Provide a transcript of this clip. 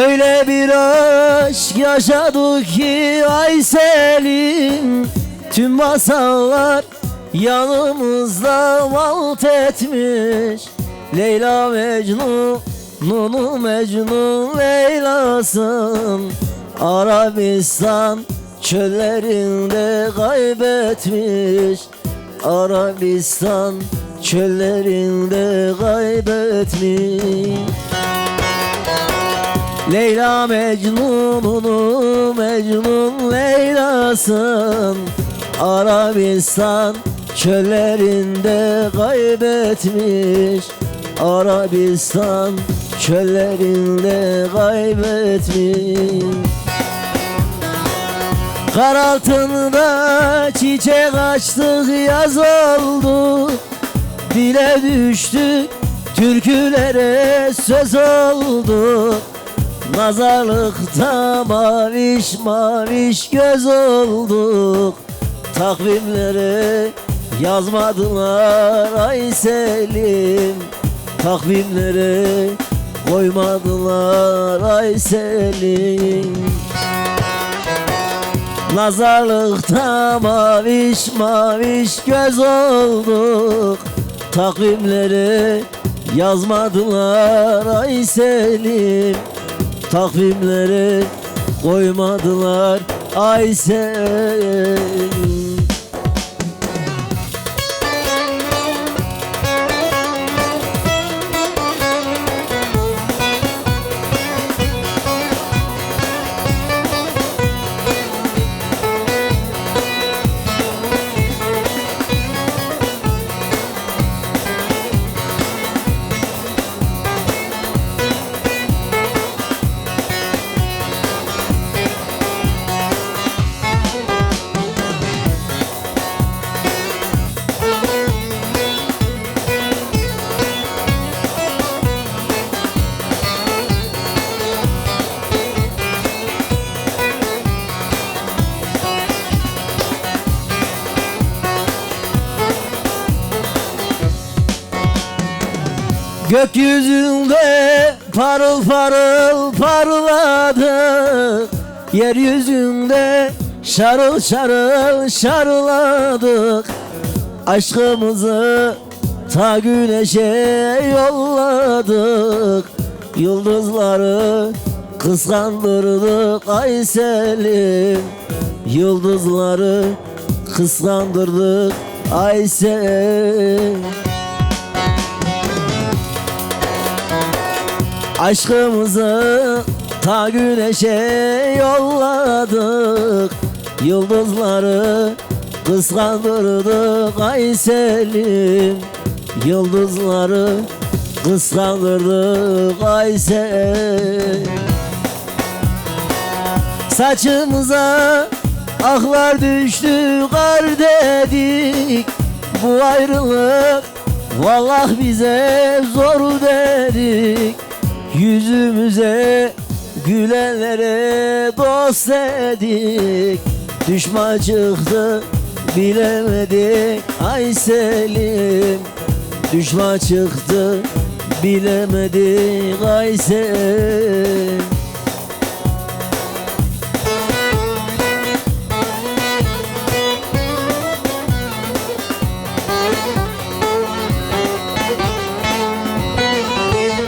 Öyle bir aşk yaşadık ki ay Selim. Tüm masallar yanımızda valt etmiş. Leyla Mecnun, Nunu Mecnun Leyla'sın. Arabistan çöllerinde kaybetmiş. Arabistan çöllerinde kaybetmiş Leyla Mecnun'unu Mecnun Leyla'sın. Arabistan çöllerinde kaybetmiş. Arabistan çöllerinde kaybetmiş. Kar altında çiçek açtık yaz oldu. Dile düştük türkülere söz oldu Nazarlıkta maviş maviş göz olduk. Takvimleri yazmadılar ay Selim. Takvimleri koymadılar ay Selim. Nazarlıkta maviş maviş göz olduk. Takvimleri yazmadılar ay Selim Takvimleri koymadılar. Ay Gökyüzünde parıl parıl parladık Yeryüzünde şarıl şarıl şarladık Aşkımızı ta güneşe yolladık. Yıldızları kıskandırdık ay Selim. Yıldızları kıskandırdık ay Selim Aşkımızı ta güneşe yolladık. Yıldızları kıskandırdık ay Selim. Yıldızları kıskandırdık ay Selim. Saçımıza aklar düştü kar dedik. Bu ayrılık Vallah bize zor dedik Yüzümüze gülenlere dost dedik. Düşman çıktı bilemedik. Ay Selim Düşman çıktı bilemedik. Ay Selim